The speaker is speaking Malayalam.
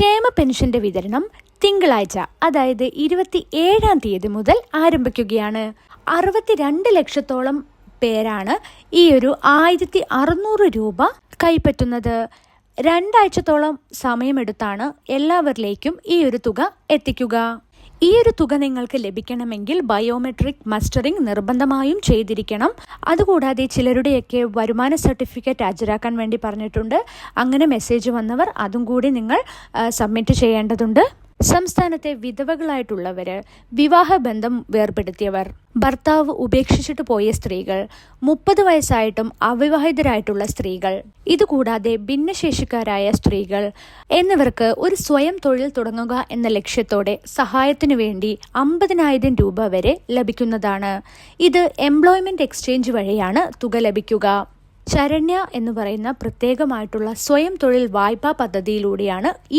ക്ഷേമ പെൻഷന്റെ വിതരണം തിങ്കളാഴ്ച അതായത് ഇരുപത്തി ഏഴാം തീയതി മുതൽ ആരംഭിക്കുകയാണ്. അറുപത്തിരണ്ട് ലക്ഷത്തോളം പേരാണ് ഈ ഒരു ആയിരത്തി അറുന്നൂറ് രൂപ കൈപ്പറ്റുന്നത്. രണ്ടാഴ്ചത്തോളം സമയമെടുത്താണ് എല്ലാവരിലേക്കും ഈ ഒരു തുക എത്തിക്കുക. ഈ ഒരു തുക നിങ്ങൾക്ക് ലഭിക്കണമെങ്കിൽ ബയോമെട്രിക് മസ്റ്ററിംഗ് നിർബന്ധമായും ചെയ്തിരിക്കണം. അതുകൂടാതെ ചിലരുടെയൊക്കെ വരുമാന സർട്ടിഫിക്കറ്റ് ഹാജരാക്കാൻ വേണ്ടി പറഞ്ഞിട്ടുണ്ട്. അങ്ങനെ മെസ്സേജ് വന്നവർ അതും കൂടി നിങ്ങൾ സബ്മിറ്റ് ചെയ്യേണ്ടതുണ്ട്. സംസ്ഥാനത്തെ വിധവകളായിട്ടുള്ളവർ വിവാഹബന്ധം വേർപെടുത്തിയവർ ഭർത്താവ് ഉപേക്ഷിച്ചിട്ട് പോയ സ്ത്രീകൾ മുപ്പത് വയസ്സായിട്ടും അവിവാഹിതരായിട്ടുള്ള സ്ത്രീകൾ. ഇതുകൂടാതെ ഭിന്നശേഷിക്കാരായ സ്ത്രീകൾ എന്നിവർക്ക് ഒരു സ്വയം തൊഴിൽ തുടങ്ങുക എന്ന ലക്ഷ്യത്തോടെ സഹായത്തിനു വേണ്ടി അമ്പതിനായിരം രൂപ വരെ ലഭിക്കുന്നതാണ്. ഇത് എംപ്ലോയ്മെന്റ് എക്സ്ചേഞ്ച് വഴിയാണ് തുക ലഭിക്കുക. ശരണ്യ എന്ന് പറയുന്ന പ്രത്യേകമായിട്ടുള്ള സ്വയം തൊഴിൽ വായ്പാ പദ്ധതിയിലൂടെയാണ്